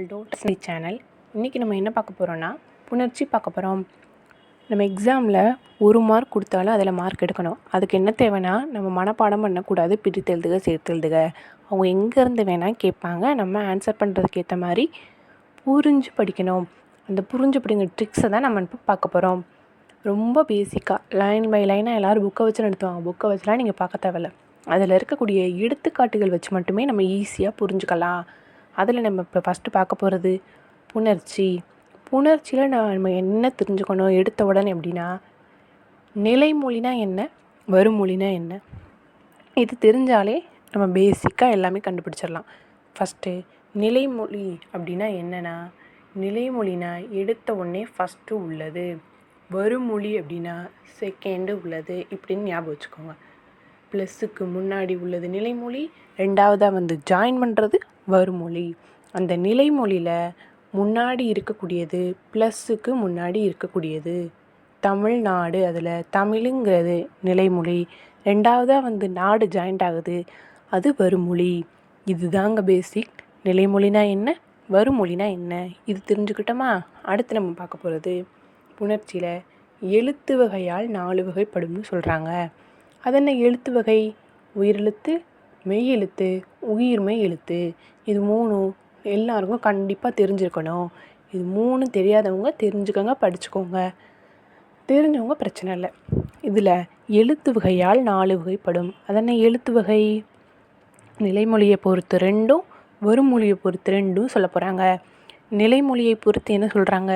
உங்கள் டோட்ஸ்னி சேனல் இன்றைக்கி நம்ம என்ன பார்க்க போகிறோன்னா புணர்ச்சி பார்க்க போகிறோம் நம்ம எக்ஸாமில் ஒரு மார்க் கொடுத்தாலும் அதில் மார்க் எடுக்கணும். அதுக்கு என்ன தேவைன்னா நம்ம மனப்பாடம் பண்ணக்கூடாது. பிடித்தெழுதுக சேர்த்தெழுதுக அவங்க எங்கேருந்து வேணால் கேட்பாங்க. நம்ம ஆன்சர் பண்ணுறதுக்கு ஏற்ற மாதிரி புரிஞ்சு படிக்கணும். அந்த புரிஞ்சு படிக்கிற ட்ரிக்ஸை தான் நம்ம இப்போ பார்க்க போகிறோம் ரொம்ப பேசிக்காக லைன் பை லைனாக எல்லோரும் புக்கை வச்சு நடத்துவாங்க. புக்கை வச்சுலாம் நீங்கள் பார்க்க தேவையில்ல. அதில் இருக்கக்கூடிய எடுத்துக்காட்டுகள் வச்சு மட்டுமே நம்ம ஈஸியாக புரிஞ்சுக்கலாம். அதில் நம்ம இப்போ ஃபஸ்ட்டு பார்க்க போகிறது புணர்ச்சி. புணர்ச்சியில் நான் நம்ம என்ன தெரிஞ்சுக்கணும்? எடுத்த உடனே எப்படின்னா நிலைமொழினா என்ன? வருமொழினா என்ன? இது தெரிஞ்சாலே நம்ம பேசிக்காக எல்லாமே கண்டுபிடிச்சிடலாம். ஃபஸ்ட்டு நிலைமொழி அப்படின்னா என்னென்னா நிலைமொழினா எடுத்த உடனே ஃபஸ்ட்டு உள்ளது. வருமொழி அப்படின்னா செகண்டு உள்ளது. இப்படின்னு ஞாபகம் வச்சுக்கோங்க. ப்ளஸ்ஸுக்கு முன்னாடி உள்ளது நிலைமொழி ரெண்டாவதாக வந்து ஜாயின் பண்ணுறது வருமொழி அந்த நிலைமொழியில் முன்னாடி இருக்கக்கூடியது ப்ளஸ்ஸுக்கு முன்னாடி இருக்கக்கூடியது. தமிழ்நாடு அதில் தமிழுங்கிறது நிலைமொழி. ரெண்டாவதாக வந்து நாடு ஜாயிண்ட் ஆகுது அது வருமொழி இதுதாங்க பேசிக் நிலைமொழினா என்ன? வருமொழினா என்ன? இது தெரிஞ்சுக்கிட்டோமா? அடுத்து நம்ம பார்க்க போகிறது புணர்ச்சியில் எழுத்து வகையால் நாலு வகைப்படும்னு சொல்கிறாங்க அதென்ன எழுத்து வகை உயிரெழுத்து மெய் எழுத்து உயிர்மெய் எழுத்து இது மூணும் எல்லாருக்கும் கண்டிப்பாக தெரிஞ்சிருக்கணும். இது மூணு தெரியாதவங்க தெரிஞ்சுக்கோங்க படிச்சுக்கோங்க. தெரிஞ்சவங்க பிரச்சனை இல்லை. இதில் எழுத்து வகையால் நாலு வகைப்படும். அதென்ன எழுத்து வகை நிலைமொழியை பொறுத்து ரெண்டும் வருமொழியை பொறுத்து ரெண்டும் சொல்ல போகிறாங்க நிலைமொழியை பொறுத்து என்ன சொல்கிறாங்க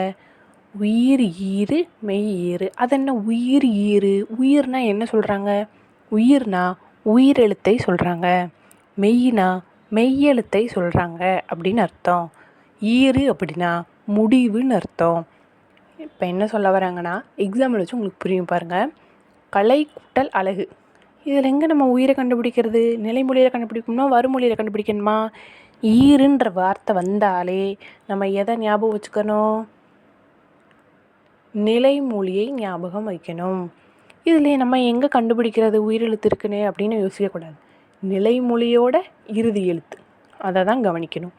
உயிர் ஈறு மெய் ஈறு. அது என்ன உயிர் ஈறு? உயிர்னா என்ன சொல்கிறாங்க உயிர்னா உயிரெழுத்தை சொல்கிறாங்க மெய்னா மெய்யெழுத்தை சொல்கிறாங்க அப்படின்னு அர்த்தம். ஈறு அப்படின்னா முடிவுன்னு அர்த்தம். இப்போ என்ன சொல்ல வராங்கன்னா எக்ஸாம்பிள் வச்சு உங்களுக்கு புரியும் பாருங்கள் கலை கூட்டல் அழகு. இதில் எங்கே நம்ம உயிரை கண்டுபிடிக்கிறது? நிலைமொழியில் கண்டுபிடிக்கணும்னா வறுமொழியில் கண்டுபிடிக்கணுமா? ஈருன்ற வார்த்தை வந்தாலே நம்ம எதை ஞாபகம் வச்சுக்கணும்? நிலைமொழியை ஞாபகம் வைக்கணும். இதில் நம்ம எங்கே கண்டுபிடிக்கிறது உயிரெழுத்து இருக்குன்னு அப்படின்னு யோசிக்கக்கூடாது. நிலைமொழியோட இறுதி எழுத்து. அதை தான் கவனிக்கணும்.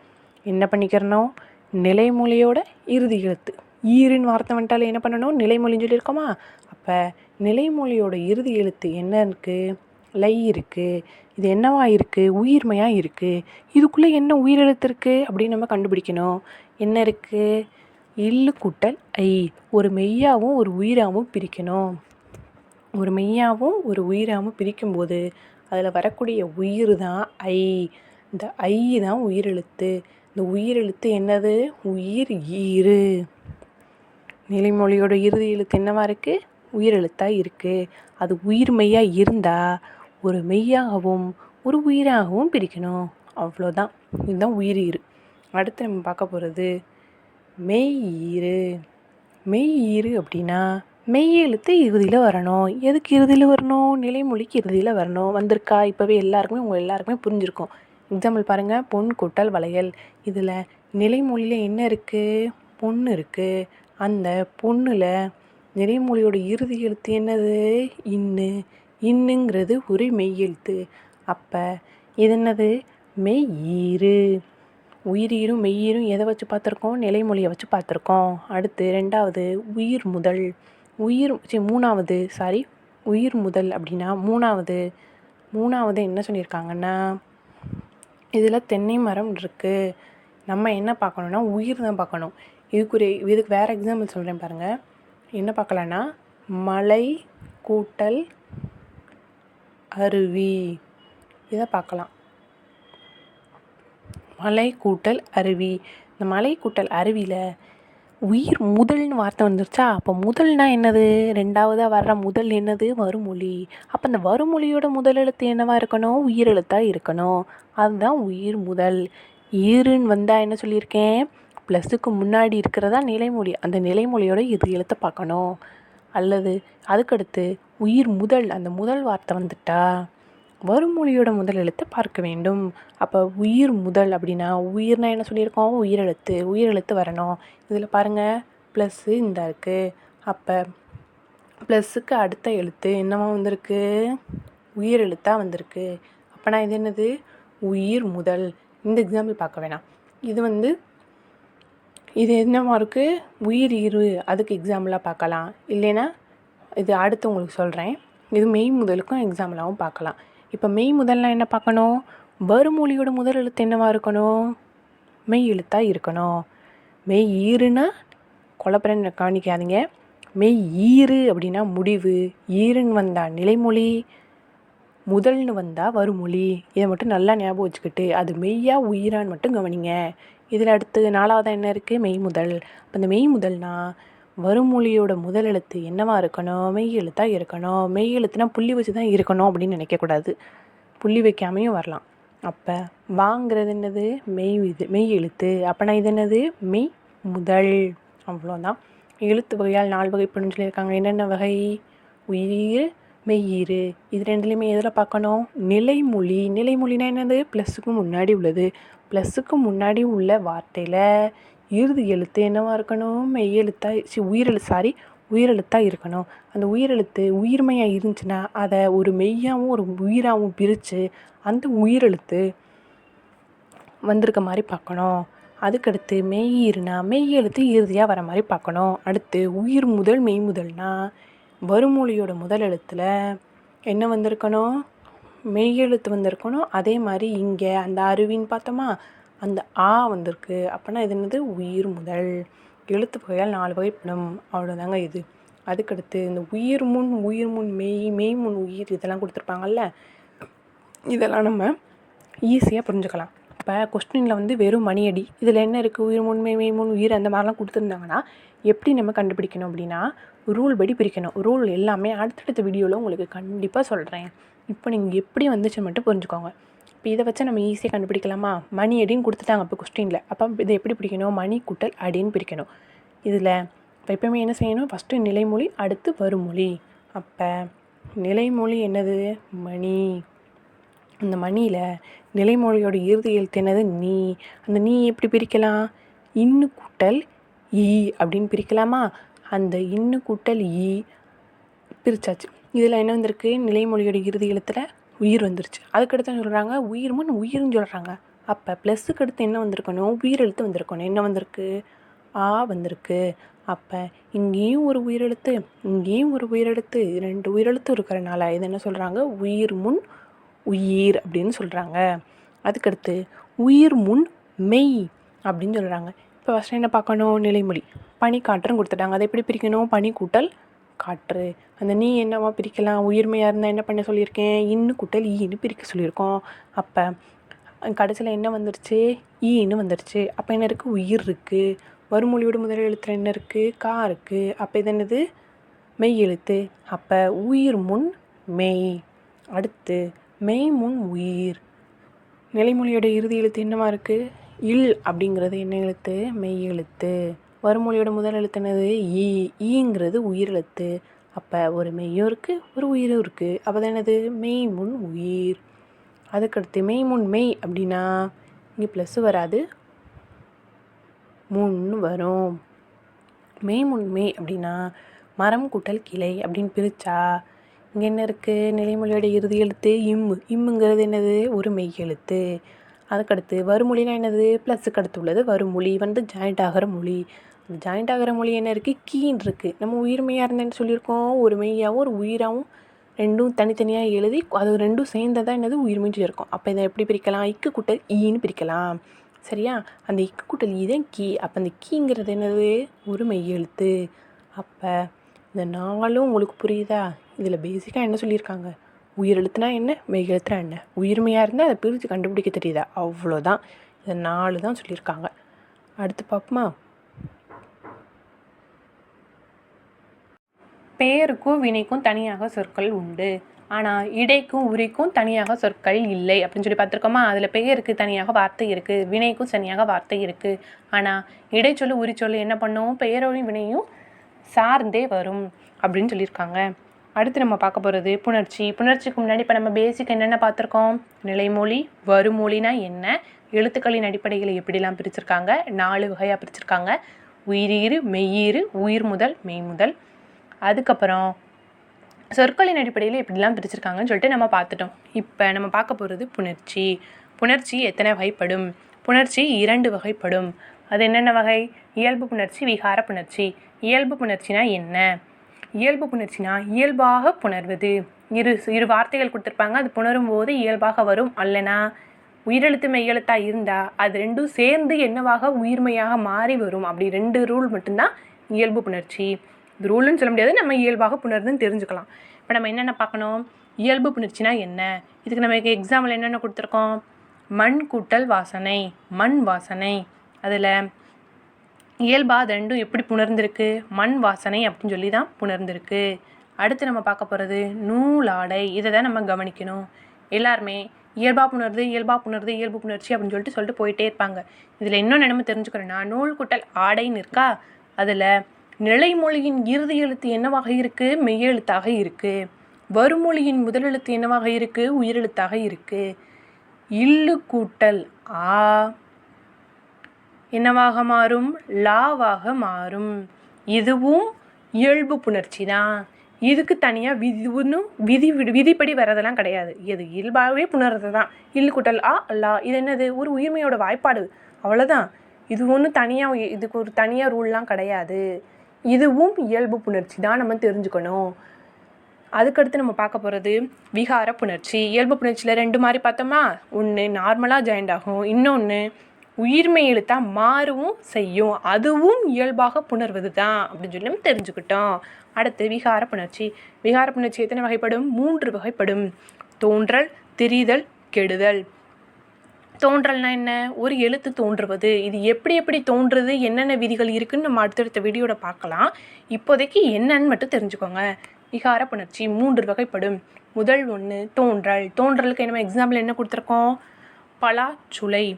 என்ன பண்ணிக்கிறணும் நிலைமொழியோட இறுதி எழுத்து. ஈரின் வார்த்தை வந்துட்டால் என்ன பண்ணணும்? நிலைமொழின்னு சொல்லியிருக்கோமா? அப்போ நிலைமொழியோட இறுதி எழுத்து என்ன இருக்குது லை இருக்குது இது என்னவா இருக்குது உயிர்மையாக இருக்குது இதுக்குள்ளே என்ன உயிரெழுத்து இருக்குது அப்படின்னு நம்ம கண்டுபிடிக்கணும். என்ன இருக்குது எள்ளு கூட்டல் ஐ. ஒரு மெய்யாவும் ஒரு உயிராகவும் பிரிக்கணும். ஒரு மெய்யாகவும் ஒரு உயிராகவும் பிரிக்கும்போது அதில் வரக்கூடிய உயிர் தான் ஐ. இந்த ஐ தான் உயிரெழுத்து. இந்த உயிரெழுத்து என்னது? உயிர் ஈறு. நிலைமொழியோட இறுதி எழுத்து என்னவா இருக்குது உயிரெழுத்தாக இருக்குது அது உயிர் மெய்யாக இருந்தால் ஒரு மெய்யாகவும் ஒரு உயிராகவும் பிரிக்கணும். அவ்வளோதான் இதுதான் உயிர் ஈறு. அடுத்து நம்ம பார்க்க போகிறது மெய் ஈறு மெய் ஈறு அப்படின்னா மெய் எழுத்து இறுதியில் வரணும். எதுக்கு இறுதியில் வரணும்? நிலைமொழிக்கு இறுதியில் வரணும். வந்திருக்கா? இப்போவே எல்லாருக்குமே உங்கள் எல்லாருக்குமே புரிஞ்சிருக்கும். எக்ஸாம்பிள் பாருங்கள் பொன் கொட்டல் வளையல். இதில் நிலைமொழியில் என்ன இருக்குது பொண்ணு இருக்குது அந்த பொண்ணில் நிலைமொழியோட இறுதி எழுத்து என்னது? இன்னு. இன்னுங்கிறது ஒரு மெய் எழுத்து அப்போ இது என்னது? மெய் ஈறு உயிரீரும் மெய்யீரும் எதை வச்சு பார்த்துருக்கோம்? நிலைமொழியை வச்சு பார்த்துருக்கோம். அடுத்து ரெண்டாவது உயிர் முதல். உயிர் சரி மூணாவது சாரி உயிர் முதல் அப்படின்னா மூணாவது. மூணாவது என்ன சொல்லியிருக்காங்கன்னா இதில் தென்னை மரம் இருக்குது நம்ம என்ன பார்க்கணுன்னா உயிர் தான் பார்க்கணும். இதுக்குரிய இதுக்கு வேறு எக்ஸாம்பிள் சொல்கிறேன் பாருங்கள் என்ன பார்க்கலான்னா மலை கூட்டல் அருவி. இதை பார்க்கலாம். மலை கூட்டல் அருவி. இந்த மலை கூட்டல் அருவியில் உயிர் முதல்னு வார்த்தை வந்துருச்சா? அப்போ முதல்னா என்னது? ரெண்டாவதாக வர்ற முதல் என்னது? வருமொழி அப்போ அந்த வருமொழியோட முதல் எழுத்து என்னவாக இருக்கணும்? உயிர் எழுத்தாக இருக்கணும். அதுதான் உயிர் முதல். ஈருன்னு வந்தால் என்ன சொல்லியிருக்கேன்? ப்ளஸ்ஸுக்கு முன்னாடி இருக்கிறதா நிலைமொழி? அந்த நிலைமொழியோட இது எழுத்தை பார்க்கணும். அல்லது அதுக்கடுத்து உயிர் முதல் அந்த முதல் வார்த்தை வந்துட்டா? வருமொழியோட முதல் எழுத்தை பார்க்க வேண்டும். அப்போ உயிர் முதல் அப்படின்னா உயிர்னா என்ன சொல்லியிருக்கோம்? உயிரெழுத்து. உயிரெழுத்து வரணும். இதில் பாருங்கள் ப்ளஸ்ஸு இந்த இருக்குது அப்போ ப்ளஸ்ஸுக்கு அடுத்த எழுத்து என்னவா வந்திருக்கு? உயிர் எழுத்தாக வந்திருக்கு. அப்போனா இது என்னது? உயிர் முதல். இந்த எக்ஸாம்பிள் பார்க்க வேணாம். இது வந்து இது என்னவா இருக்குது உயிர் இரு. அதுக்கு எக்ஸாம்பிளாக பார்க்கலாம். இல்லைன்னா இது அடுத்து உங்களுக்கு சொல்கிறேன் இது மெய் முதலுக்கும் எக்ஸாம்பிளாகவும் பார்க்கலாம். இப்போ மெய் முதல்னா என்ன பார்க்கணும்? வறுமொழியோட முதல் எழுத்து என்னவாக இருக்கணும்? மெய் எழுத்தாக இருக்கணும். மெய் ஈறுனா குழப்பறேன்னு காணிக்காதீங்க மெய் ஈறு அப்படின்னா முடிவு. ஈறுன்னு வந்தால் நிலைமொழி முதல்னு வந்தால் வருமொழி இதை மட்டும் நல்லா ஞாபகம் வச்சுக்கிட்டு அது மெய்யா உயிரான்னு மட்டும் கவனிங்க. இதில் அடுத்து நாலாவதாக என்ன இருக்குது மெய் முதல். அப்போ இந்த மெய் முதல்னால் வரும் மொழியோட முதல் எழுத்து என்னவா இருக்கணும் மெய் எழுத்தாக இருக்கணும் மெய் எழுத்துனா புள்ளி வச்சு தான் இருக்கணும் அப்படின்னு நினைக்கக்கூடாது புள்ளி வைக்காமையும் வரலாம். அப்போ வாங்கிறது என்னது? மெய் இது மெய் எழுத்து. அப்போனா இது என்னது? மெய் முதல். அவ்வளோதான் எழுத்து வகையால் நாலு வகைப்படுன்னு சொல்லியிருக்காங்க. என்னென்ன வகை? உயிர் மெய்யீறு இது ரெண்டுலேயுமே எதில் பார்க்கணும்? நிலைமொழி. நிலைமொழினா என்னது? ப்ளஸ்ஸுக்கு முன்னாடி உள்ளது. ப்ளஸ்ஸுக்கு முன்னாடி உள்ள வார்த்தையில் இறுதி எழுத்து என்னவா இருக்கணும்? மெய் எழுத்தா சி உயிரெழுத்து சாரி உயிரெழுத்தாக இருக்கணும். அந்த உயிரெழுத்து உயிர்மையாக இருந்துச்சுன்னா அதை ஒரு மெய்யாகவும் ஒரு உயிராகவும் பிரித்து அந்த உயிரெழுத்து வந்திருக்க மாதிரி பார்க்கணும். அதுக்கடுத்து மெய்யிருனா மெய் எழுத்து இறுதியாக வர மாதிரி பார்க்கணும். அடுத்து உயிர் முதல் மெய் முதல்னா வருமொழியோட முதல் எழுத்தில் என்ன வந்திருக்கணும்? மெய் எழுத்து வந்திருக்கணும். அதே மாதிரி இங்கே அந்த அருவின்னு பார்த்தோமா? அந்த ஆ வந்திருக்கு. அப்படின்னா இது என்னது? உயிர் முதல். எழுத்து வகையால் நாலு வகைப்படும் அவ்வளோதாங்க இது. அதுக்கடுத்து இந்த உயிர் முன் உயிர் முன் மெய் மெய் முன் உயிர் இதெல்லாம் கொடுத்துருப்பாங்கல்ல? இதெல்லாம் நம்ம ஈஸியாக புரிஞ்சுக்கலாம். இப்போ கொஸ்டினில் வந்து வெறும் மணியடி. இதில் என்ன இருக்குது உயிர் முன் மெய் மெய் முன் உயிர் அந்த மாதிரிலாம் கொடுத்துருந்தாங்கன்னா எப்படி நம்ம கண்டுபிடிக்கணும் அப்படின்னா ரூல் படி பிரிக்கணும். ரூல் எல்லாமே அடுத்தடுத்த வீடியோவில் உங்களுக்கு கண்டிப்பாக சொல்கிறேன் இப்போ நீங்கள் எப்படி வந்துச்சுன்னு மட்டும் புரிஞ்சுக்கோங்க. இப்போ இதை வச்சு நம்ம ஈஸியாக கண்டுபிடிக்கலாமா? மணி அடின்னு கொடுத்துட்டாங்க அப்போ கொஸ்டினில் அப்போ இதை எப்படி பிடிக்கணும்? மணி கூட்டல் அடின்னு பிரிக்கணும். இதில் இப்போ எப்பவுமே என்ன செய்யணும்? ஃபஸ்ட்டு நிலைமொழி அடுத்து வருமொழி அப்போ நிலைமொழி என்னது? மணி. அந்த மணியில் நிலைமொழியோட இறுதி எழுத்து என்னது நீ. அந்த நீ எப்படி பிரிக்கலாம்? இன்னு கூட்டல் ஈ அப்படின்னு பிரிக்கலாமா? அந்த இன்னு கூட்டல் ஈ பிரிச்சாச்சு. இதில் என்ன வந்திருக்கு? நிலைமொழியோட இறுதி எழுத்தில் உயிர் வந்துருச்சு. அதுக்கடுத்து என்ன சொல்கிறாங்க உயிர் முன் உயிர்னு சொல்கிறாங்க அப்போ ப்ளஸ்ஸுக்கு அடுத்து என்ன வந்திருக்கணும்? உயிர் எழுத்து வந்திருக்கணும். என்ன வந்திருக்கு? ஆ வந்திருக்கு. அப்போ இங்கேயும் ஒரு உயிரெழுத்து இங்கேயும் ஒரு உயிரெழுத்து ரெண்டு உயிரெழுத்து இருக்கிறனால இது என்ன சொல்கிறாங்க உயிர் முன் உயிர் அப்படின்னு சொல்கிறாங்க அதுக்கடுத்து உயிர் முன் மெய் அப்படின்னு சொல்கிறாங்க இப்போ ஃபஸ்ட்டு என்ன பார்க்கணும்? நிலைமொழி. பனி காற்றுன்னு கொடுத்துட்டாங்க. அதை எப்படி பிரிக்கணும்? பனி கூட்டல் காற்று அந்த நீ என்னவா பிரிக்கலாம்? உயிர்மையாக இருந்தால் என்ன பண்ண சொல்லியிருக்கேன்? இன்னு கூட்டல் ஈன்னு பிரிக்க சொல்லியிருக்கோம். அப்போ கடைசியில் என்ன வந்துருச்சு? ஈன்னு வந்துருச்சு. அப்போ என்ன இருக்குது உயிர் இருக்குது வருமொழியோட முதல் எழுத்துல என்ன இருக்குது கா இருக்குது அப்போ இது என்னது? மெய் எழுத்து. அப்போ உயிர் முன் மெய். அடுத்து மெய் முன் உயிர். நிலைமொழியோட இறுதி எழுத்து என்னவா இருக்குது இல் அப்படிங்கிறது என்ன எழுத்து? மெய் எழுத்து. வருமொழியோட முதல் எழுத்து என்னது ஈ ஈங்கிறது உயிரெழுத்து. அப்போ ஒரு மெய்யும் இருக்குது ஒரு உயிரும் இருக்குது அப்போ தான் என்னது? மெய் முன் உயிர். அதுக்கடுத்து மெய் முன் மெய் அப்படின்னா இங்கே ப்ளஸ்ஸு வராது. முன் வரும். மெய் முன் மெய் அப்படின்னா மரம் கூட்டல் கிளை அப்படின்னு பிரித்தா இங்கே என்ன இருக்குது நிலைமொழியோட இறுதி எழுத்து இம்மு இம்முங்கிறது என்னது? ஒரு மெய் எழுத்து. அதுக்கடுத்து வருமொழினா என்னது? ப்ளஸ்ஸுக்கு அடுத்து உள்ளது வருமொழி வந்து ஜாயிண்ட் ஆகிற மொழி. ஜாயிண்ட் ஆகிற மொழி என்ன இருக்குது கீன்னு இருக்குது நம்ம உயிர்மையாக இருந்தேன்னு சொல்லியிருக்கோம். ஒரு மெய்யாகவும் ஒரு உயிராகவும் ரெண்டும் தனித்தனியாக எழுதி அது ரெண்டும் சேர்ந்ததாக என்னது? உயிர்மைன்னு சொல்லியிருக்கோம். அப்போ இதை எப்படி பிரிக்கலாம்? இக்கு கூட்டல் ஈன்னு பிரிக்கலாம். சரியா? அந்த இக்கு கூட்டல் ஈ தான் கீ. அப்போ அந்த கீங்கிறது என்னது? ஒரு மெய் எழுத்து. அப்போ இந்த நாளும் உங்களுக்கு புரியுதா? இதில் பேசிக்காக என்ன சொல்லியிருக்காங்க? உயிர் எழுத்துனா என்ன? மெய் எழுத்துனா என்ன? உயிர்மையாக இருந்தால் அதை பிரித்து கண்டுபிடிக்க தெரியுதா? அவ்வளோதான் இதை நாலு தான் சொல்லியிருக்காங்க. அடுத்து பார்ப்போமா? பெயருக்கும் வினைக்கும் தனியாக சொற்கள் உண்டு. ஆனால் இடைக்கும் உரிக்கும் தனியாக சொற்கள் இல்லை அப்படின்னு சொல்லி பார்த்துருக்கோமா? அதில் பெயருக்கு தனியாக வார்த்தை இருக்குது வினைக்கும் தனியாக வார்த்தை இருக்குது ஆனால் இடைச்சொல்லு உரிச்சொல்லு என்ன பண்ணும்? பெயரோடையும் வினையும் சார்ந்தே வரும் அப்படின்னு சொல்லியிருக்காங்க. அடுத்து நம்ம பார்க்க போகிறது புணர்ச்சி. புணர்ச்சிக்கு முன்னாடி இப்போ நம்ம பேசிக் என்னென்ன பார்த்துருக்கோம்? நிலைமொழி வருமொழினா என்ன? எழுத்துக்களின் அடிப்படையில் எப்படிலாம் பிரிச்சிருக்காங்க? நாலு வகையாக பிரிச்சிருக்காங்க. உயிரீறு மெய்யீறு உயிர் முதல் மெய் முதல். அதுக்கப்புறம் சொற்களின் அடிப்படையில் இப்படிலாம் பிரிச்சிருக்காங்கன்னு சொல்லிட்டு நம்ம பார்த்துட்டோம். இப்போ நம்ம பார்க்க போகிறது புணர்ச்சி. புணர்ச்சி எத்தனை வகைப்படும்? புணர்ச்சி இரண்டு வகைப்படும். அது என்னென்ன வகை? இயல்பு புணர்ச்சி விகார புணர்ச்சி. இயல்பு புணர்ச்சினா என்ன? இயல்பு புணர்ச்சினா இயல்பாக புணர்வது. இரு இரு வார்த்தைகள் கொடுத்துருப்பாங்க. அது புணரும் போது இயல்பாக வரும் அல்லனா? உயிரெழுத்து மெய்யெழுத்தாக இருந்தால் அது ரெண்டும் சேர்ந்து என்னவாக உயிர்மையாக மாறி வரும். அப்படி ரெண்டு ரூல் மட்டும்தான் இயல்பு புணர்ச்சி. இது ரூல்னு சொல்ல முடியாது. நம்ம இயல்பாக புணருதுன்னு தெரிஞ்சுக்கலாம். இப்போ நம்ம என்னென்ன பார்க்கணும்? இயல்பு புணர்ச்சினா என்ன? இதுக்கு நமக்கு எக்ஸாம்பிள் என்னென்ன கொடுத்துருக்கோம்? மண் கூட்டல் வாசனை மண் வாசனை. அதில் இயல்பாக அது ரெண்டும் எப்படி புணர்ந்திருக்கு? மண் வாசனை அப்படின்னு சொல்லி தான் புணர்ந்திருக்கு. அடுத்து நம்ம பார்க்க போகிறது நூலாடை இதை தான் நம்ம கவனிக்கணும். எல்லாருமே இயல்பாக புணர்து இயல்பாக புணர்து இயல்பு புணர்ச்சி அப்படின்னு சொல்லிட்டு சொல்லிட்டு போயிட்டே இருப்பாங்க. இதில் இன்னொன்று நம்ம தெரிஞ்சுக்கிறோன்னா நூல் குட்டல் ஆடைன்னு இருக்கா? அதில் நிலைமொழியின் இறுதி எழுத்து என்னவாக இருக்குது மெய்யெழுத்தாக இருக்குது வருமொழியின் முதல் எழுத்து என்னவாக இருக்குது உயிரெழுத்தாக இருக்குது இல்லு கூட்டல் ஆ என்னவாக மாறும்? லாவாக மாறும். இதுவும் இயல்பு புணர்ச்சி தான். இதுக்கு தனியாக விதி ஒன்றும் விதி விதிப்படி வர்றதெல்லாம் கிடையாது. இது இயல்பாகவே புணர்றது தான். இல்லு கூட்டல் ஆ லா இது என்னது? ஒரு உயிர்மையோட வாய்ப்பாடு. அவ்வளோதான் இது ஒன்றும் தனியாக இதுக்கு ஒரு தனியாக ரூல்லாம் கிடையாது. இதுவும் இயல்பு புணர்ச்சி தான் நம்ம தெரிஞ்சுக்கணும். அதுக்கடுத்து நம்ம பார்க்க போகிறது விகார புணர்ச்சி. இயல்பு புணர்ச்சியில் ரெண்டு மாதிரி பார்த்தோமா? ஒன்று நார்மலாக ஜாயிண்ட் ஆகும். இன்னொன்று உயிர்மை எழுத்தா மாறவும் செய்யும். அதுவும் இயல்பாக புணர்வது தான் அப்படின்னு சொல்லி நம்ம தெரிஞ்சுக்கிட்டோம். அடுத்து விகார புணர்ச்சி. விகார புணர்ச்சி எத்தனை வகைப்படும்? மூன்று வகைப்படும். தோன்றல் திரிதல் கெடுதல். தோன்றல்னா என்ன? ஒரு எழுத்து தோன்றுவது. இது எப்படி எப்படி தோன்றுறது என்னென்ன விதிகள் இருக்குன்னு நம்ம அடுத்தடுத்த வீடியோட பார்க்கலாம். இப்போதைக்கு என்னன்னு மட்டும் தெரிஞ்சுக்கோங்க. விகார புணர்ச்சி மூன்று வகைப்படும். முதல் ஒன்று தோன்றல். தோன்றலுக்கு என்ன எக்ஸாம்பிள் என்ன கொடுத்துருக்கோம்? பலாச்சுளை.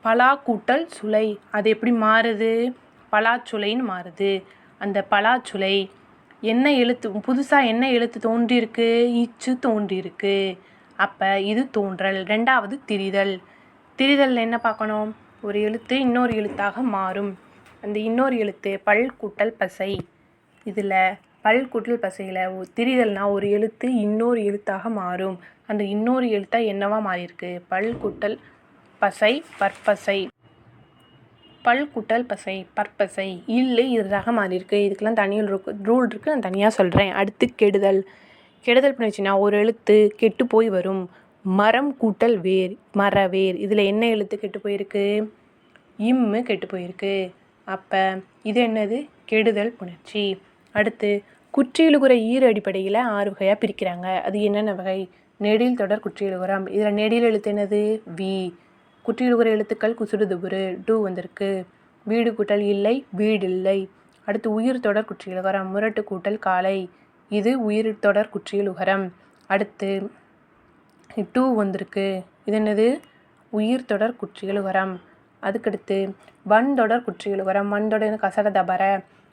பலா கூட்டல் சுளை. அது எப்படி மாறுது? பலாச்சுளைன்னு மாறுது. அந்த பலாச்சுளை என்ன எழுத்து புதுசாக என்ன எழுத்து தோன்றியிருக்கு? இச்சு தோன்றியிருக்கு. அப்போ இது தோன்றல். ரெண்டாவது திரிதல். திரிதலில் என்ன பார்க்கணும்? ஒரு எழுத்து இன்னொரு எழுத்தாக மாறும். அந்த இன்னொரு எழுத்து பல் கூட்டல் பசை. இதில் பல் கூட்டல் பசையில் திரிதல்னால் ஒரு எழுத்து இன்னொரு எழுத்தாக மாறும். அந்த இன்னொரு எழுத்தாக என்னவா மாறியிருக்கு? பல் கூட்டல் பசை பற்பசை. பல் குட்டல் பசை பற்பசை. இல்லை இதாக மாறியிருக்கு. இதுக்கெல்லாம் தனியாக இருக்கு ரூல் இருக்குது நான் தனியாக சொல்கிறேன் அடுத்து கெடுதல். கெடுதல் பண்ணிச்சுன்னா ஒரு எழுத்து கெட்டு போய் வரும். மரம் கூட்டல் வேர் மர வேர் இதில் என்ன எழுத்து கெட்டு போயிருக்கு? இம்மு கெட்டு போயிருக்கு. அப்போ இது என்னது? கெடுதல் புணர்ச்சி. அடுத்து குற்றியலுகுற ஈர அடிப்படையில் ஆறு வகையாக பிரிக்கிறாங்க. அது என்னென்ன வகை? நெடில் தொடர் குற்றியலுகுரம் இதில் நெடில் எழுத்து என்னது? வி. குற்றியலுகுற எழுத்துக்கள் குசுடுதுபுரு டூ வந்திருக்கு. வீடு கூட்டல் இல்லை வீடு இல்லை. அடுத்து உயிர் தொடர் குற்றியலுகரம் முரட்டு கூட்டல் காலை. இது உயிர் தொடர் குற்றியலுகரம் அடுத்து டூ வந்திருக்கு. இது என்னது? உயிர் தொடர் குற்றியலுகரம் அதுக்கடுத்து வன் தொடர் குற்றியலுகரம் வன் தொடர் கசட தபர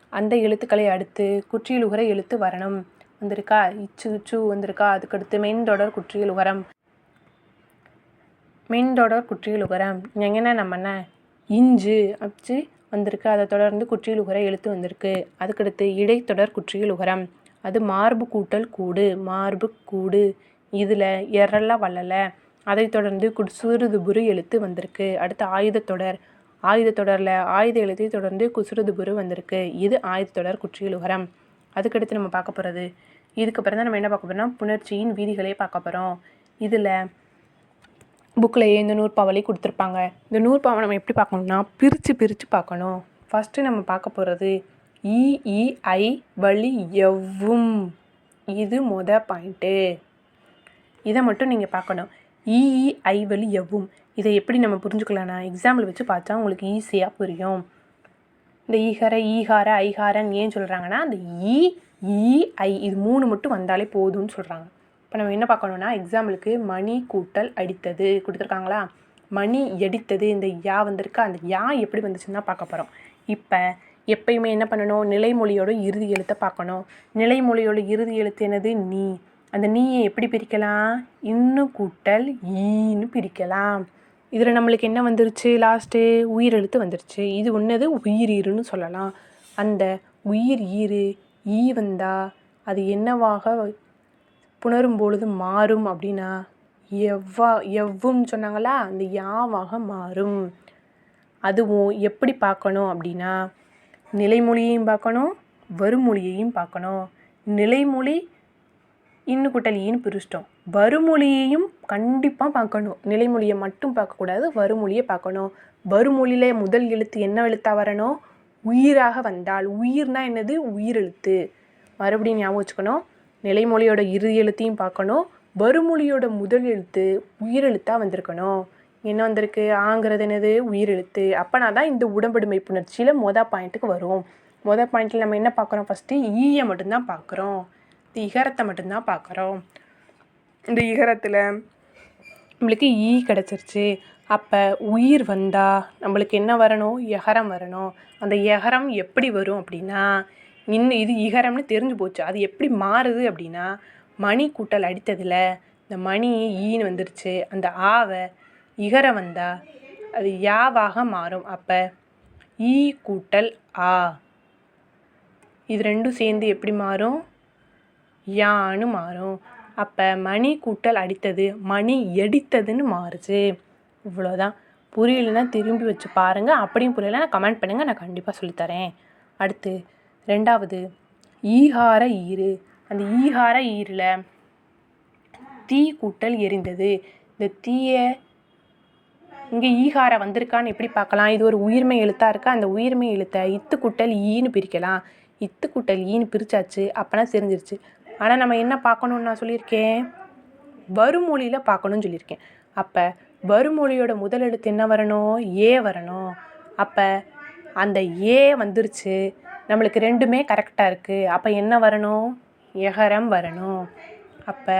அந்த எழுத்துக்களை அடுத்து குற்றியலுகர எழுத்து வரணும் வந்திருக்கா? இச்சு சு வந்திருக்கா? அதுக்கடுத்து மென் தொடர் குற்றியலுகரம் மென் தொடர் குற்றியலுகரம் எங்கன்னா நம்மண்ண இஞ்சு. அப்ச்சு வந்திருக்கு. அதை தொடர்ந்து குற்றியலுகர எழுத்து வந்திருக்கு. அதுக்கடுத்து இடைத்தொடர் குற்றியல் உகரம் அது மார்பு கூட்டல் கூடு. மார்பு கூடு இதில் எரல வள்ளல அதை தொடர்ந்து கு சுருதுபுரு எழுத்து வந்திருக்கு. அடுத்து ஆயுதத்தொடர் ஆயுதத்தொடரில் ஆயுத எழுத்தை தொடர்ந்து குசுருதுபுரு வந்திருக்கு. இது ஆயுதத்தொடர் குற்றியலுகரம். அதுக்கடுத்து நம்ம பார்க்க போகிறது இதுக்கப்புறம் தான் நம்ம என்ன பார்க்க போகிறோம்னா புணர்ச்சியின் வீதிகளே பார்க்க போகிறோம் இதில் புக்கிலேயே இந்த நூற்பாவளி கொடுத்துருப்பாங்க. இந்த நூற்பாவை நம்ம எப்படி பார்க்கணும்னா பிரித்து பிரித்து பார்க்கணும். ஃபஸ்ட்டு நம்ம பார்க்க போகிறது இஇஐ வழி எவ்வும். இது மொத பாயிண்ட்டு இதை மட்டும் நீங்கள் பார்க்கணும். இஇஐ ஐ வழி எவ்வும்? இதை எப்படி நம்ம புரிஞ்சுக்கலாம்னா எக்ஸாம்பிள் வச்சு பார்த்தா உங்களுக்கு ஈஸியாக புரியும். இந்த ஈகர ஈகார ஐகாரன் ஏன் சொல்கிறாங்கன்னா அந்த இ ஐ இது மூணு மட்டும் வந்தாலே போதும்னு சொல்கிறாங்க இப்போ நம்ம என்ன பார்க்கணுன்னா எக்ஸாம்பிளுக்கு மணி கூட்டல் அடித்தது கொடுத்துருக்காங்களா? மணி எடித்தது இந்த யா வந்திருக்கு? அந்த யா எப்படி வந்துச்சுன்னா பார்க்க போகிறோம் இப்போ எப்பயுமே என்ன பண்ணணும்? நிலைமொழியோட இறுதி எழுத்தை பார்க்கணும். நிலைமொழியோட இறுதி எழுத்து என்னது? நீ. அந்த நீயை எப்படி பிரிக்கலாம்? இன்னு கூட்டல் ஈன்னு பிரிக்கலாம். இதில் நம்மளுக்கு என்ன வந்துருச்சு? லாஸ்ட்டு உயிர் எழுத்து வந்துருச்சு. இது ஒன்றது உயிரீருன்னு சொல்லலாம். அந்த உயிர் ஈர் ஈ வந்தால் அது என்னவாக புணரும் பொழுது மாறும் அப்படின்னா எவ்வா எவ்வும்னு சொன்னாங்களா? அந்த யாவாக மாறும். அதுவும் எப்படி பார்க்கணும் அப்படின்னா நிலைமொழியையும் பார்க்கணும் வருமொழியையும் பார்க்கணும். நிலைமொழி இன்னு குட்டலியின்னு பிரிச்சிட்டோம். வருமொழியையும் கண்டிப்பாக பார்க்கணும். நிலைமொழியை மட்டும் பார்க்கக்கூடாது வருமொழியை பார்க்கணும். வருமொழியில முதல் எழுத்து என்ன எழுத்தாக வரணும்? உயிராக வந்தால். உயிர்னா என்னது? உயிரெழுத்து. மறுபடியும் ஞாபகம் வச்சுக்கணும். நிலைமொழியோட இறுதி எழுத்தையும் பார்க்கணும். வருமொழியோட முதல் எழுத்து உயிரெழுத்தாக வந்திருக்கணும். என்ன வந்திருக்கு? ஆங்கிறது என்னது? உயிரெழுத்து. அப்போனா தான் இந்த உடம்படுமை புணர்ச்சியில் மொதல் பாயிண்ட்டுக்கு வரும். மொதல் பாயிண்ட்டில் நம்ம என்ன பார்க்குறோம் ஃபஸ்ட்டு ஈயை மட்டும்தான் பார்க்குறோம். இந்த இகரத்தை மட்டும்தான் பார்க்குறோம். இந்த இகரத்தில் நம்மளுக்கு ஈ கிடச்சிருச்சு. அப்போ உயிர் வந்தால் நம்மளுக்கு என்ன வரணும்? எகரம் வரணும். அந்த எகரம் எப்படி வரும் அப்படின்னா இன்னும் இது இகரம்னு தெரிஞ்சு போச்சு. அது எப்படி மாறுது அப்படின்னா மணி கூட்டல் அடித்ததில் இந்த மணி ஈன்னு வந்துருச்சு. அந்த ஆவை இகரம் வந்தால் அது யாவாக மாறும். அப்போ ஈ கூட்டல் ஆ. இது ரெண்டும் சேர்ந்து எப்படி மாறும்? யான்னு மாறும். அப்போ மணி கூட்டல் அடித்தது மணி எடித்ததுன்னு மாறுச்சு. இவ்வளோதான் புரியலைன்னா திரும்பி வச்சு பாருங்கள் அப்படியும் புரியலைன்னா கமெண்ட் பண்ணுங்கள் நான் கண்டிப்பாக சொல்லித்தரேன். அடுத்து ரெண்டாவது ஈகார ஈறு. அந்த ஈகார ஈரில் தீ கூட்டல் எரிந்தது. இந்த தீயை இங்கே ஈகார வந்திருக்கான்னு எப்படி பார்க்கலாம்? இது ஒரு உயிர்மை எழுத்தாக இருக்கா? அந்த உயிர்மை எழுத்தை இத்து கூட்டல் ஈன்னு பிரிக்கலாம். இத்து கூட்டல் ஈன்னு பிரித்தாச்சு அப்போனா தெரிஞ்சிருச்சு. ஆனால் நம்ம என்ன பார்க்கணுன்னு நான் சொல்லியிருக்கேன்? வருமொழியில் பார்க்கணும்னு சொல்லியிருக்கேன். அப்போ வருமொழியோட முதல் எழுத்து என்ன வரணும்? ஏ வரணும். அப்போ அந்த ஏ வந்துருச்சு. நம்மளுக்கு ரெண்டுமே கரெக்டாக இருக்குது அப்போ என்ன வரணும்? எகரம் வரணும். அப்போ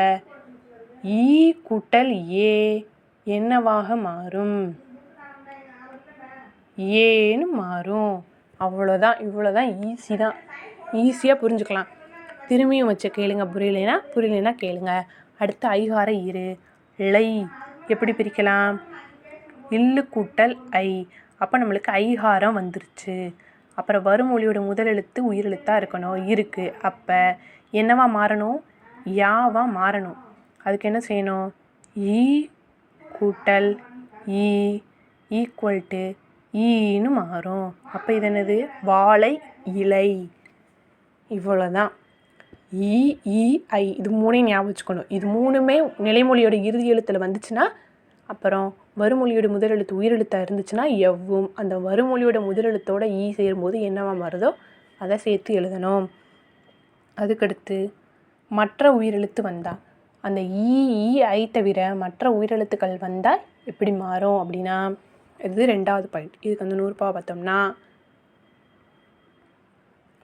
ஈ கூட்டல் ஏ என்னவாக மாறும்? ஏன்னு மாறும். அவ்வளோதான் இவ்வளோதான் ஈஸி தான். ஈஸியாக புரிஞ்சுக்கலாம். திரும்பியும் வச்சு கேளுங்க புரியலைன்னா புரியலைன்னா கேளுங்க. அடுத்து ஐகார இரு. லை. எப்படி பிரிக்கலாம்? இல்லு கூட்டல் ஐ. அப்போ நம்மளுக்கு ஐகாரம் வந்துருச்சு. அப்புறம் வருமொழியோட முதல் எழுத்து உயிரெழுத்தாக இருக்கணும். இருக்குது அப்போ என்னவா மாறணும்? யாவா மாறணும்? அதுக்கு என்ன செய்யணும்? ஈ கூட்டல் ஈ. ஈக்குவல் டு ஈன்னு மாறும். அப்போ இது என்னது? வாழை இலை. இவ்வளோதான் இஇஐ இது மூணையும் ஞாபகம் வச்சுக்கணும். இது மூணுமே நிலைமொழியோட இறுதி எழுத்தில் வந்துச்சுன்னா அப்புறம் வறுமொழியோட முதலெழுத்து உயிரெழுத்தாக இருந்துச்சுன்னா எவ்வும் அந்த வறுமொழியோட முதலெழுத்தோட ஈ சேரும்போது என்னவா மாறுதோ அதை சேர்த்து எழுதணும். அதுக்கடுத்து மற்ற உயிரெழுத்து வந்தால் அந்த இஇஐ தவிர மற்ற உயிரெழுத்துக்கள் வந்தால் எப்படி மாறும் அப்படின்னா இது ரெண்டாவது பாயிண்ட் இதுக்கு வந்து நூறுபா பார்த்தோம்னா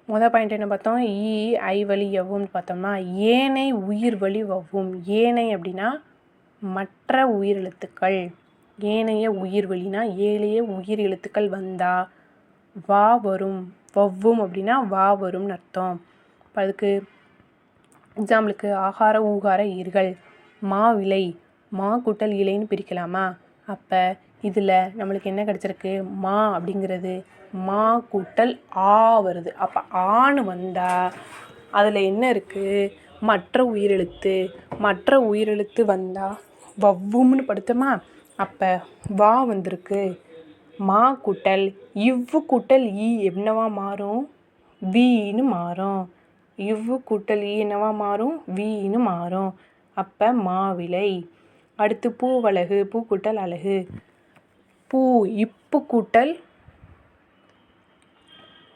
மொதல் பாயிண்ட் என்ன பார்த்தோம்? ஈ ஐ வழி எவ்வும்னு பார்த்தோம்னா ஏனை உயிர் வழி வவ்வும். ஏனை அப்படின்னா மற்ற உயிர் எழுத்துக்கள். ஏனைய உயிர் வழினா ஏழைய உயிர் எழுத்துக்கள் வந்தால் வா வரும். வவ்வும் அப்படின்னா வா வரும்னு அர்த்தம். இப்போ அதுக்கு எக்ஸாம்பிளுக்கு ஆகார ஊகார ஈர்கள். மா விலை மா கூட்டல் இலைன்னு பிரிக்கலாமா? அப்போ இதில் நம்மளுக்கு என்ன கிடச்சிருக்கு? மா அப்படிங்கிறது மா கூட்டல் ஆ வருது. அப்போ ஆன்னு வந்தால் அதில் என்ன இருக்குது மற்ற உயிரெழுத்து மற்ற உயிரெழுத்து வந்தால் வவ்வும்னு படுத்தோமா? அப்போ வா வந்திருக்கு. மா கூட்டல் இவ்வு கூட்டல் ஈ என்னவா மாறும்? வீன்னு மாறும். இவ்வு கூட்டல் ஈ என்னவா மாறும்? வீன்னு மாறும். அப்போ மாவிலை. அடுத்து பூவழகு பூ கூட்டல் அழகு பூ இப்பு கூட்டல்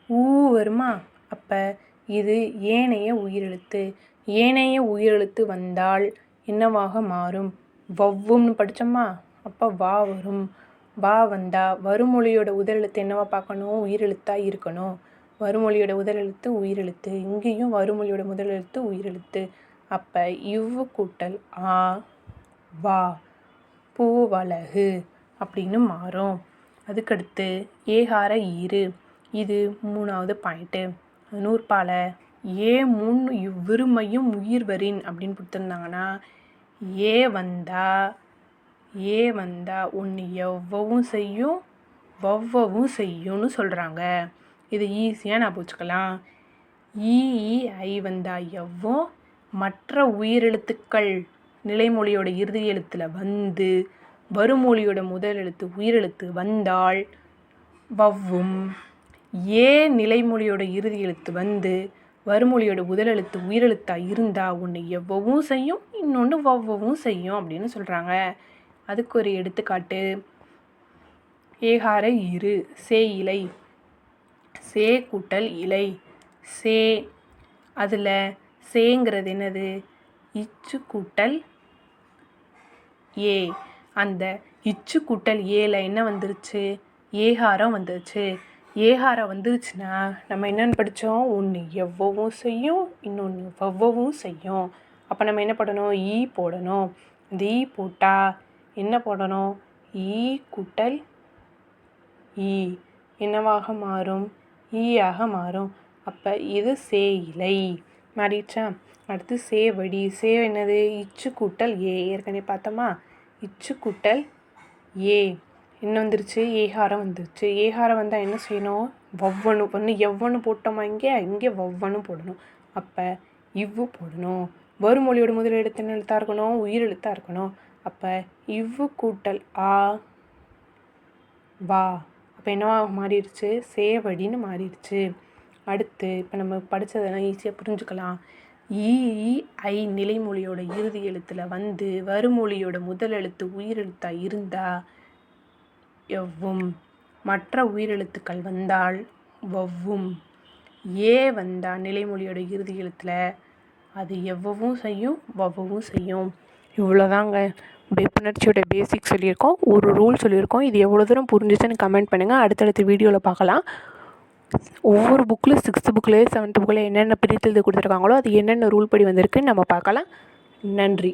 ஊ வருமா? அப்போ இது ஏனைய உயிரெழுத்து. ஏனைய உயிரெழுத்து வந்தால் என்னவாக மாறும்? வவ்வும்னு படித்தோமா அப்போ வா வரும். வா வந்தால் வருமொழியோட உதரெழுத்து என்னவா பார்க்கணும்? உயிரெழுத்தாக இருக்கணும். வருமொழியோட உதரெழுத்து உயிரெழுத்து. இங்கேயும் வருமொழியோட முதலெழுத்து உயிரெழுத்து. அப்போ இவ்வு கூட்டல் ஆ வா பூவலகு அப்படின்னு மாறும். அதுக்கடுத்து ஏகார ஈறு. இது மூணாவது பாயிண்ட்டு நூற்பால ஏ முன் இவ்விருமையும் உயிர்வரின் அப்படின்னு கொடுத்துருந்தாங்கன்னா ஏ வந்தா ஏ வந்தா ஒன்று எவ்வவும் செய்யும் வவ்வவும் செய்யும்னு சொல்கிறாங்க இது ஈஸியாக நான் போச்சுக்கலாம் இஇஐ வந்தால் ஐ வந்தா எவ்வோ மற்ற உயிரெழுத்துக்கள் நிலைமொழியோட இறுதி எழுத்தில் வந்து வருமொழியோட முதல் எழுத்து உயிரெழுத்து வந்தால் வவ்வும் ஏ நிலைமொழியோட இறுதி எழுத்து வந்து வறுமொழியோட முதல் எழுத்து உயிரெழுத்தாக இருந்தால் ஒன்று எவ்வவும் செய்யும் இன்னொன்று வவ்வவும் செய்யும் அப்படின்னு சொல்கிறாங்க அதுக்கு ஒரு எடுத்துக்காட்டு. ஏகார இரு சே இலை சே கூட்டல் இலை சே அதில் சேங்கிறது என்னது? இச்சு கூட்டல் ஏ. அந்த இச்சு கூட்டல் ஏல என்ன வந்துருச்சு? ஏகாரம் வந்துருச்சு. ஏகாரம் வந்துருச்சுன்னா நம்ம என்னென்னு படித்தோம் ஒன்று எவ்வவும் செய்யும் இன்னொன்று வவ்வவும் செய்யும். அப்போ நம்ம என்ன பண்ணணும் ஈ போடணும். இந்த ஈ போட்டால் என்ன போடணும்? ஈ கூட்டல் ஈ. என்னவாக மாறும்? ஈயாக மாறும். அப்போ இது சேயிலை மாறிடுச்சா? அடுத்து சேவடி சே என்னது? இச்சு கூட்டல் ஏ. ஏற்கனவே பார்த்தோமா? இச்சு கூட்டல் ஏ. என்ன வந்துருச்சு? ஏஹாரம் வந்துருச்சு. ஏகாரம் வந்தால் என்ன செய்யணும்? வவ்வனு ஒன்று எவ்வொன்று போட்டோமா இங்கே? இங்கே வவ்வனு போடணும். அப்போ இவ்வு போடணும். வருமொழியோட முதல் எழுத்து என்ன எழுத்தாக இருக்கணும்? உயிர் எழுத்தாக இருக்கணும். அப்போ இவ்வு கூட்டல் ஆ வா. அப்போ என்னவா மாறிடுச்சு? சேவடின்னு மாறிடுச்சு. அடுத்து இப்போ நம்ம படித்ததெல்லாம் ஈஸியாக புரிஞ்சுக்கலாம். ஈ ஐ நிலைமொழியோட இறுதி எழுத்தில் வந்து வருமொழியோட முதல் எழுத்து உயிரெழுத்தாக இருந்தால் எவ்வும் மற்ற உயிரெழுத்துக்கள் வந்தால் வவ்வும். ஏ வந்தால் நிலைமொழியோட இறுதி எழுத்தில் அது எவ்வவும் செய்யும் வவ்வவும் செய்யும். இவ்வளோதாங்க புணர்ச்சியோட பேசிக் சொல்லியிருக்கோம். ஒரு ரூல் சொல்லியிருக்கோம். இது எவ்வளோ தூரம் புரிஞ்சிச்சுன்னு கமெண்ட் பண்ணுங்கள் அடுத்தடுத்த வீடியோவில் பார்க்கலாம். ஒவ்வொரு புக்கில் சிக்ஸ்த்து புக்கில் செவன்த் புக்கில் என்னென்ன பிரித்தெழுது கொடுத்துருக்காங்களோ அது என்னென்ன ரூல் படி வந்திருக்குன்னு நம்ம பார்க்கலாம். நன்றி.